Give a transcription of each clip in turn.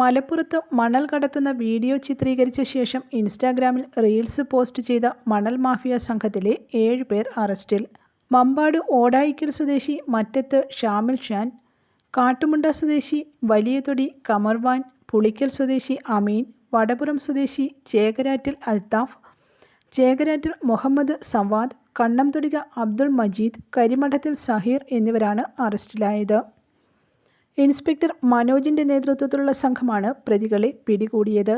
മലപ്പുറത്ത് മണൽ കടത്തുന്ന വീഡിയോ ചിത്രീകരിച്ച ശേഷം ഇൻസ്റ്റാഗ്രാമിൽ റീൽസ് പോസ്റ്റ് ചെയ്ത മണൽ മാഫിയ സംഘത്തിലെ ഏഴ് പേർ അറസ്റ്റിൽ. മമ്പാട് ഓടായിക്കൽ സ്വദേശി മറ്റത്ത് ഷാമിൽ ഷാൻ കാട്ടുമുണ്ട സ്വദേശി വലിയതൊടി കമർവാൻ പുളിക്കൽ സ്വദേശി അമീൻ വടപുറം സ്വദേശി ചേകരാറ്റിൽ അൽത്താഫ് ചേകരാറ്റിൽ മുഹമ്മദ് സവാദ് കണ്ണംതൊടിക അബ്ദുൾ മജീദ് കരിമഠത്തിൽ സഹീർ എന്നിവരാണ് അറസ്റ്റിലായത്. ഇൻസ്പെക്ടർ മനോജിന്റെ നേതൃത്വത്തിലുള്ള സംഘമാണ് പ്രതികളെ പിടികൂടിയത്.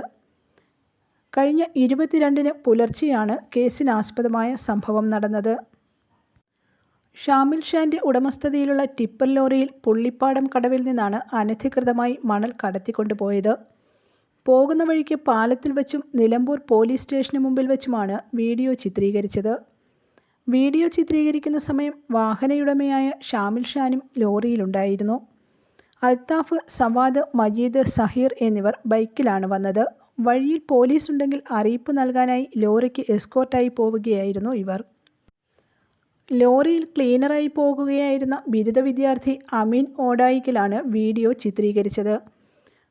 കഴിഞ്ഞ ഇരുപത്തിരണ്ടിന് പുലർച്ചെയാണ് കേസിനാസ്പദമായ സംഭവം നടന്നത്. ഷാമിൽ ഷാന്റെ ഉടമസ്ഥതയിലുള്ള ടിപ്പർ ലോറിയിൽ പുള്ളിപ്പാടം കടവിൽ നിന്നാണ് അനധികൃതമായി മണൽ കടത്തിക്കൊണ്ടുപോയത്. പോകുന്ന വഴിക്ക് പാലത്തിൽ വച്ചും നിലമ്പൂർ പോലീസ് സ്റ്റേഷന് മുമ്പിൽ വച്ചുമാണ് വീഡിയോ ചിത്രീകരിച്ചത്. വീഡിയോ ചിത്രീകരിക്കുന്ന സമയം വാഹനയുടമയായ ഷാമിൽ ഷാനും ലോറിയിലുണ്ടായിരുന്നു. അൽത്താഫ് സവാദ് മജീദ് സഹീർ എന്നിവർ ബൈക്കിലാണ് വന്നത്. വഴിയിൽ പോലീസ് ഉണ്ടെങ്കിൽ അറിയിപ്പ് നൽകാനായി ലോറിക്ക് എസ്കോർട്ടായി പോവുകയായിരുന്നു ഇവർ. ലോറിയിൽ ക്ലീനറായി പോകുകയായിരുന്ന ബിരുദ വിദ്യാർത്ഥി അമീൻ ഓടായിക്കലാണ് വീഡിയോ ചിത്രീകരിച്ചത്.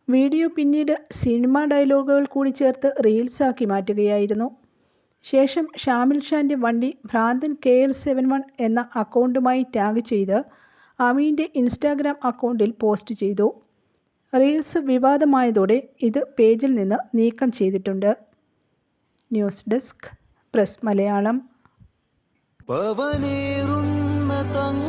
വീഡിയോ പിന്നീട് സിനിമ ഡയലോഗുകൾ കൂടി ചേർത്ത് റീൽസാക്കി മാറ്റുകയായിരുന്നു. ശേഷം ഷാമിൽ ഷാന്റെ വണ്ടി ഭ്രാന്തൻ കെ എൽ സെവൻ വൺ എന്ന അക്കൗണ്ടുമായി ടാഗ് ചെയ്ത് അമീന്റെ ഇൻസ്റ്റാഗ്രാം അക്കൗണ്ടിൽ പോസ്റ്റ് ചെയ്തു. റീൽസ് വിവാദമായതോടെ ഇത് പേജിൽ നിന്ന് നീക്കം ചെയ്തിട്ടുണ്ട്. News desk press Malayalam. തങ്കമാണു